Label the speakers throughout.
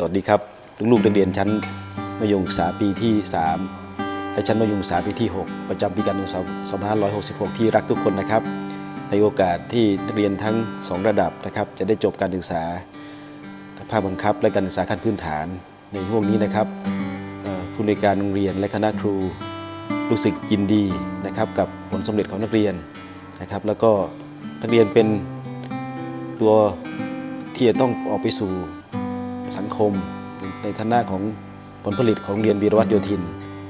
Speaker 1: สวัสดีครับ ลูกๆนักเรียนชั้นมัธยมศึกษาปีที่ 3 และชั้นมัธยมศึกษาปีที่ 6 ประจำปีการศึกษา2566 ที่รักทุกคนนะครับ ในโอกาสที่นักเรียนทั้ง 2 ระดับนะครับ จะได้จบการศึกษาภาคบังคับ และการศึกษาขั้นพื้นฐานในห่วงนี้นะครับผู้ในการโรงเรียนและคณะครูรู้สึกยินดีนะครับกับผลสำเร็จของนักเรียนนะครับ แล้วก็นักเรียนเป็นตัวที่จะต้องออกไปสู่ สังคม ในฐานะของผลผลิตของเรียนวีรวัตรโยธิน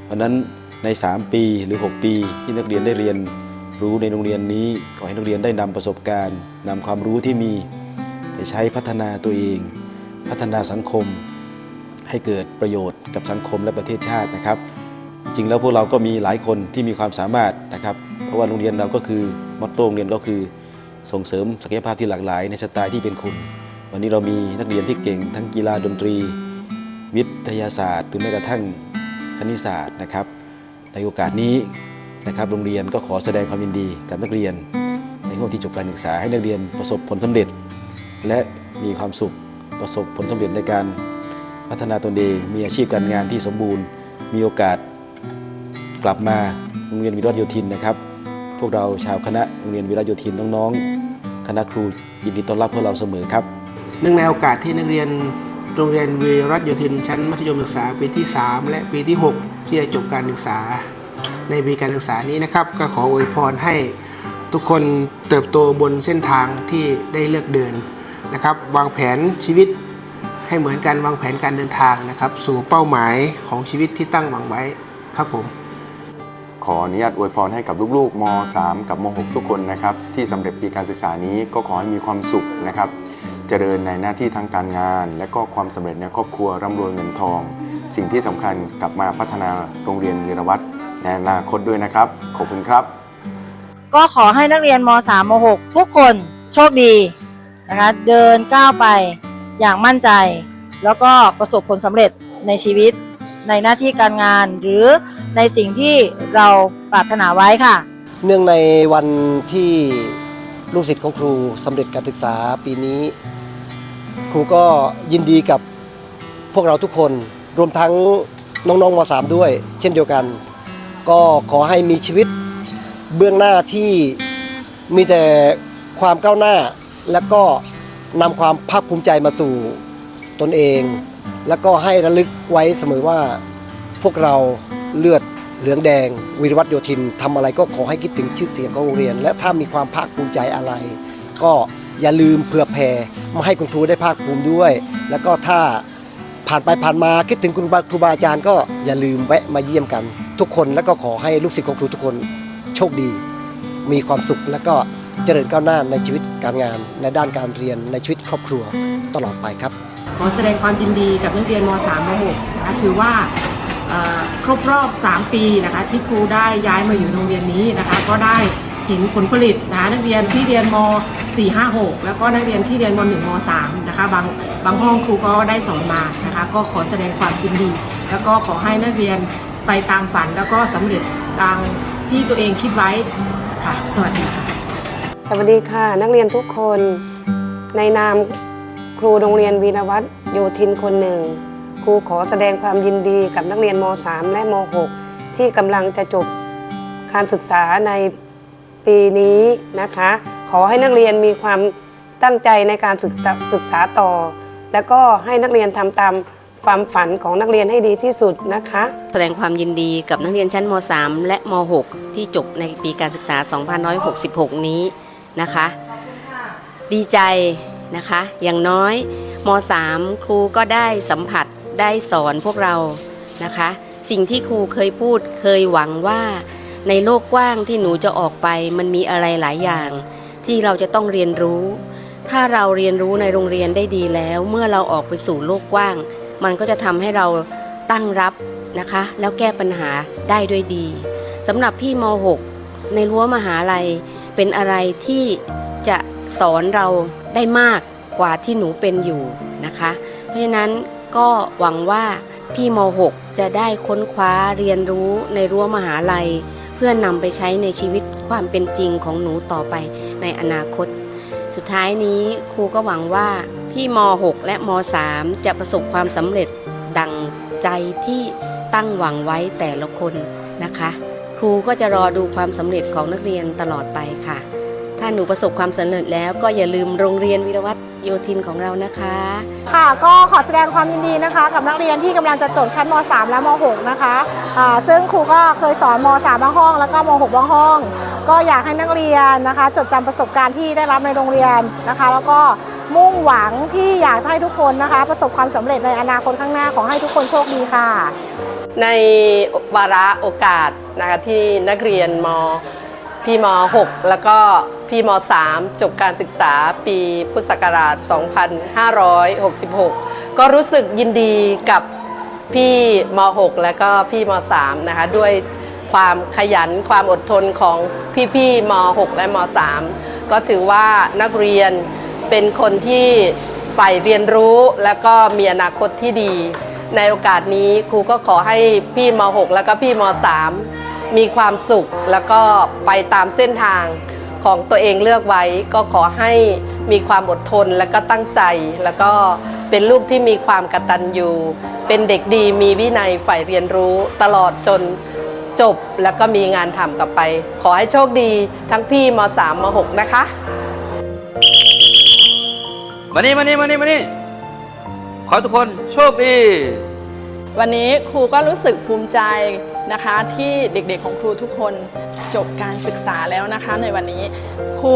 Speaker 1: เพราะนั้นใน 3 ปีหรือ 6 ปีที่นักเรียนได้เรียนรู้ในโรงเรียนนี้ขอให้นักเรียนได้นำประสบการณ์นำความรู้ที่มีไปใช้พัฒนาตัวเอง พัฒนาสังคม ให้เกิดประโยชน์กับสังคมและประเทศชาตินะครับ จริงแล้วพวกเราก็มีหลายคนที่มีความสามารถนะครับ เพราะว่าโรงเรียนเราก็คือมอตโต้โรงเรียนก็คือส่งเสริมศักยภาพที่หลากหลาย ในสไตล์ที่เป็นคุณ วันนี้เรามีนักเรียนที่เก่งทั้งกีฬาดนตรี วิทยาศาสตร์ หรือแม้กระทั่งคณิตศาสตร์นะครับ ในโอกาสนี้นะครับโรงเรียนก็ขอแสดงความยินดีกับนักเรียน ในห่วงที่จบการศึกษาให้นักเรียนประสบผลสำเร็จ และมีความสุขประสบผลสำเร็จในการพัฒนาตนเองมีอาชีพการงานที่สมบูรณ์ มีโอกาสกลับมาโรงเรียนวิรัตโยธินนะครับ พวกเราชาวคณะโรงเรียนวิรัตโยธินน้องๆ คณะครูยินดีต้อนรับพวกเราเสมอครับ
Speaker 2: เนื่องในโอกาสที่นักเรียนโรงเรียนวีรัตโยธินชั้นมัธยมศึกษาปีที่ 3 และปีที่ 6 ที่จะจบการศึกษา ในปีการศึกษานี้นะครับ ก็ขออวยพรให้ทุกคนเติบโตบนเส้นทางที่ได้เลือกเดินนะครับ วางแผนชีวิตให้เหมือนกันวางแผนการเดินทางนะครับ สู่เป้าหมายของชีวิตที่ตั้งหวังไว้ครับผม
Speaker 3: ออนุญาตอวยพรให้กับลูกๆม .3 กับม .6 ทุกคนนะครับที่สำเร็จปีการศึกษานี้ก็ขอให้มีความสุขนะครับเจริญในหน้าที่ทางการงาน และก็ความสำเร็จในครอบครัวร่ำรวยเงินทอง สิ่งที่สำคัญกลับมาพัฒนาโรงเรียนวีรวัตรในอนาคตด้วยนะครับ ขอบคุณครับ
Speaker 4: ก็ขอให้นักเรียนม .3 ม .6 ทุกคนโชคดีนะคะเดินก้าวไปอย่างมั่นใจ แล้วก็ประสบผลสำเร็จในชีวิต ในหน้าที่การงานหรือในสิ่งที่เราปรารถนาไว้ค่ะ
Speaker 5: เนื่องในวันที่ลูกศิษย์ของครูสำเร็จการศึกษาปีนี้ ครูก็ยินดีกับพวกเราทุกคนรวมทั้งน้องๆม .3 ด้วย เช่นเดียวกัน ก็ขอให้มีชีวิตเบื้องหน้าที่มีแต่ความก้าวหน้า และก็นำความภาคภูมิใจมาสู่ตนเอง แล้วก็ให้ระลึกไว้เสมอว่าพวกเราเลือดเหลืองแดงวีรวัตรโยธินทำอะไรก็ขอให้คิดถึงชื่อเสียงของโรงเรียน และถ้ามีความภาคภูมิใจอะไร ก็อย่าลืมเผื่อแผ่มาให้คุณครูได้ภาคภูมิด้วย แล้วก็ถ้าผ่านไปผ่านมาคิดถึงคุณครูบาครูบาอาจารย์ก็อย่าลืมแวะมาเยี่ยมกัน ทุกคนแล้วก็ขอให้ลูกศิษย์ของครูทุกคนโชคดี มีความสุขและก็เจริญก้าวหน้าในชีวิตการงาน ในด้านการเรียนในชีวิตครอบครัวตลอดไปครับ
Speaker 6: ขอแสดงความยินดีกับนักเรียนม .3 ม .6 นะคะถือว่าครบรอบ 3 ปีนะคะที่ครูได้ย้ายมาอยู่โรงเรียนนี้นะคะ ก็ได้เห็นผลผลิตนะคะนักเรียนที่เรียนม 4 5 6 แล้วก็นักเรียนที่เรียนม 1 ม 3 นะคะบางบางห้องครูก็ได้สอนมานะคะก็ขอแสดงความยินดี แล้วก็ขอให้นักเรียนไปตามฝันแล้วก็สำเร็จตามที่ตัวเองคิดไว้ค่ะสวัสดีค่ะ
Speaker 7: สวัสดีค่ะ นักเรียนทุกคนในนาม ครูโรงเรียนวีรวัตโยธินคนหนึ่ง ครูขอแสดงความยินดีกับนักเรียนม .3 และม .6 ที่กำลังจะจบการศึกษาในปีนี้นะคะ ขอให้นักเรียนมีความตั้งใจในการศึกษาศึกษาต่อ แล้วก็ให้นักเรียนทำตามความฝันของนักเรียนให้ดีที่สุดนะคะ
Speaker 8: แสดงความยินดีกับนักเรียนชั้นม .3 และม .6 ที่จบในปีการศึกษา 2566 นี้นะคะ ดีใจ นะคะ อย่างน้อยม .3 ครูก็ได้สัมผัสได้สอนพวกเรานะคะ สิ่งที่ครูเคยพูดเคยหวังว่า ในโลกกว้างที่หนูจะออกไปมันมีอะไรหลายอย่าง ที่เราจะต้องเรียนรู้ ถ้าเราเรียนรู้ในโรงเรียนได้ดีแล้ว เมื่อเราออกไปสู่โลกกว้าง มันก็จะทำให้เราตั้งรับนะคะ แล้วแก้ปัญหาได้ด้วยดีสำหรับพี่ม .6 ในรั้วมหาลัยเป็นอะไรที่จะสอนเรา ได้มากกว่าที่หนูเป็นอยู่นะคะ เพราะฉะนั้นก็หวังว่าพี่ม .6 จะได้ค้นคว้าเรียนรู้ในรั้วมหาลัย เพื่อนำไปใช้ในชีวิตความเป็นจริงของหนูต่อไปในอนาคต สุดท้ายนี้ครูก็หวังว่าพี่ม .6 และม .3 จะประสบความสำเร็จดังใจที่ตั้งหวังไว้แต่ละคนนะคะ ครูก็จะรอดูความสำเร็จของนักเรียนตลอดไปค่ะ ถ้าหนูประสบความสำเร็จแล้วก็อย่าลืมโรงเรียนวิรวัตโยธินของเรานะคะ
Speaker 9: ค่ะก็ขอแสดงความยินดีนะคะกับนักเรียนที่กำลังจะจบชั้นม .3 และม .6 นะคะอ่าซึ่งครูก็เคยสอนม .3 บางห้อง แล้วก็ม .6 บางห้อง ก็อยากให้นักเรียนนะคะ จดจำประสบการณ์ที่ได้รับในโรงเรียนนะคะ แล้วก็มุ่งหวังที่อยากจะให้ทุกคนนะคะ ประสบความสำเร็จในอนาคตข้างหน้าขอให้ทุกคนโชคดีค่ะ
Speaker 10: ในวาระโอกาสนะคะที่นักเรียนม พี่ม .6 แล้วก็พี่ม .3 จบการศึกษาปีพุทธศักราช 2566 ก็รู้สึกยินดีกับพี่ม .6 แล้วก็พี่ม .3 นะคะด้วยความขยันความอดทนของพี่ๆม .6 และม .3 ก็ถือว่านักเรียนเป็นคนที่ใฝ่เรียนรู้แล้วก็มีอนาคตที่ดี ในโอกาสนี้ครูก็ขอให้พี่ม .6 แล้วก็พี่ม .3 มีความสุขแล้วก็ไปตามเส้นทางของตัวเองเลือกไว้ ก็ขอให้มีความอดทนแล้วก็ตั้งใจ แล้วก็เป็นลูกที่มีความกตัญญูเป็นเด็กดีมีวินัยใฝ่เรียนรู้ตลอดจนจบแล้วก็มีงานทำต่อไป ขอให้โชคดีทั้งพี่ม .3 ม .6 นะคะ
Speaker 11: มานี่มานี่มานี่มานี่ขอให้ทุกคนโชคดี
Speaker 12: วันนี้ครูก็รู้สึกภูมิใจ นะคะที่เด็กๆของครูทุกคนจบการศึกษาแล้วนะคะในวันนี้ ครู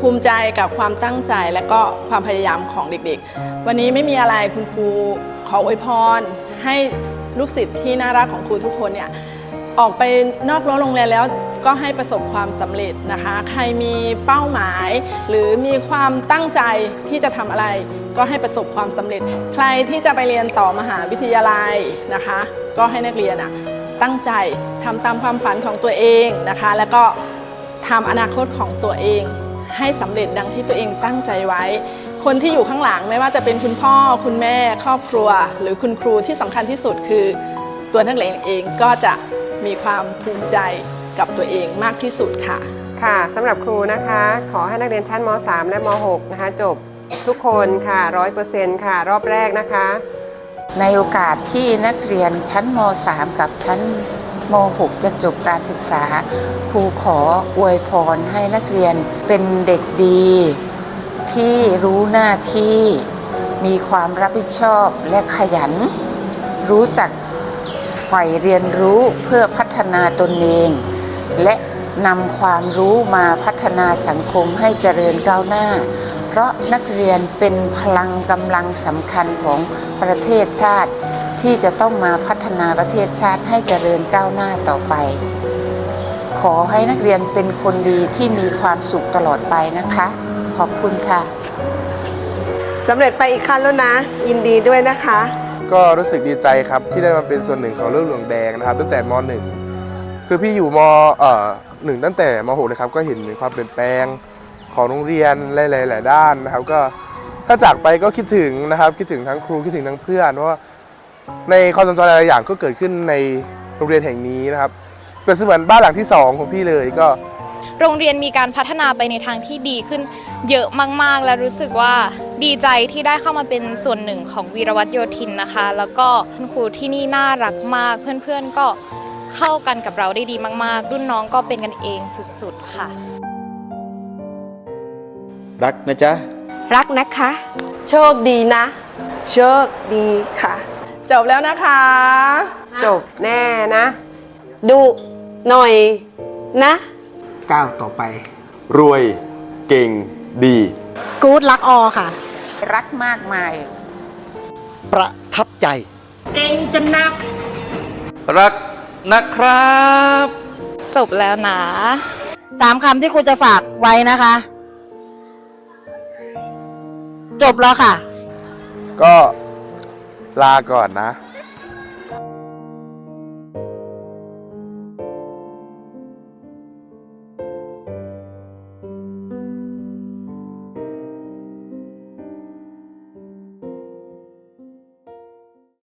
Speaker 12: ภูมิใจกับความตั้งใจและก็ความพยายามของเด็กๆ วันนี้ไม่มีอะไรคุณครูขออวยพร ให้ลูกศิษย์ที่น่ารักของครูทุกคนเนี่ยออกไปนอกรั้วโรงเรียนแล้วก็ให้ประสบความสำเร็จนะคะ ใครมีเป้าหมาย หรือมีความตั้งใจที่จะทำอะไร ก็ให้ประสบความสำเร็จ ใครที่จะไปเรียนต่อมหาวิทยาลัยนะคะ ก็ให้นักเรียนอะ ตั้งใจทำตามความฝันของตัวเองนะคะ แล้วก็ทำอนาคตของตัวเอง ให้สำเร็จดังที่ตัวเองตั้งใจไว้ คนที่อยู่ข้างหลังไม่ว่าจะเป็นคุณพ่อคุณแม่ ครอบครัว หรือคุณครูที่สำคัญที่สุดคือตัวนักเรียนเองก็จะมีความภูมิใจกับตัวเองมากที่สุดค่ะ
Speaker 7: ค่ะสำหรับครูนะคะ ขอให้นักเรียนชั้นม .3 และม .6 นะคะ จบทุกคนค่ะ100%ค่ะ รอบแรกนะคะ
Speaker 13: ในโอกาสที่นักเรียนชั้นม .3 กับชั้นม .6 จะจบการศึกษา ครูขออวยพรให้นักเรียนเป็นเด็กดี ที่รู้หน้าที่มีความรับผิดชอบและขยัน รู้จักใฝ่เรียนรู้เพื่อพัฒนาตนเอง และ นำความรู้มาพัฒนาสังคมให้เจริญก้าวหน้า เพราะนักเรียนเป็นพลังกำลังสำคัญของประเทศชาติ ที่จะต้องมาพัฒนาประเทศชาติให้เจริญก้าวหน้าต่อไป ขอให้นักเรียนเป็นคนดีที่มีความสุขตลอดไปนะคะ ขอบคุณค่ะ
Speaker 7: สำเร็จไปอีกขั้นแล้วนะ ยินดีด้วยนะคะ
Speaker 14: ก็รู้สึกดีใจครับที่ได้มาเป็นส่วนหนึ่งของเรื่องหลวงแดงนะครับ ตั้งแต่ม .1 คือพี่อยู่มเอ่อ หนึ่งตั้งแต่ม .6 เลยครับก็เห็นความเปลี่ยนแปลงของโรงเรียนหลายๆหลายด้านนะครับ ก็ถ้าจากไปก็คิดถึงนะครับ คิดถึงทั้งครูคิดถึงทั้งเพื่อนเพราะว่าในความสัมพันธ์หลายๆอย่างก็เกิดขึ้นในโรงเรียนแห่งนี้นะครับเป็นเสมือนบ้านหลังที่สองของพี่เลยก็
Speaker 9: โรงเรียนมีการพัฒนาไปในทางที่ดีขึ้นเยอะมาก ๆ และรู้สึกว่าดีใจที่ได้เข้ามาเป็นส่วนหนึ่งของวีรวัตโยธินนะคะ แล้วก็คุณครูที่นี่น่ารักมาก เพื่อนๆก็ เข้ากันกับเราได้ดีมาก ๆ รุ่นน้องก็เป็นกันเองสุด ๆ ค่ะ
Speaker 1: รักนะจ๊ะ
Speaker 7: รักนะคะ
Speaker 10: โชคดีนะ
Speaker 7: โชคดีค่ะ
Speaker 12: จบแล้วนะคะ
Speaker 7: จบแน่นะ ดูหน่อยนะ
Speaker 2: ก้าวต่อไป
Speaker 3: รวยเก่งดี
Speaker 9: กู๊ดลักออค่ะ
Speaker 13: รักมากมาย
Speaker 5: ประทับใจ
Speaker 6: เก่งจะนัก
Speaker 11: รัก นะครับ
Speaker 9: จบแล้วนะ
Speaker 4: สามคำที่ครูจะฝากไว้นะคะ จบแล้วค่ะ
Speaker 14: ก็ลาก่อนนะ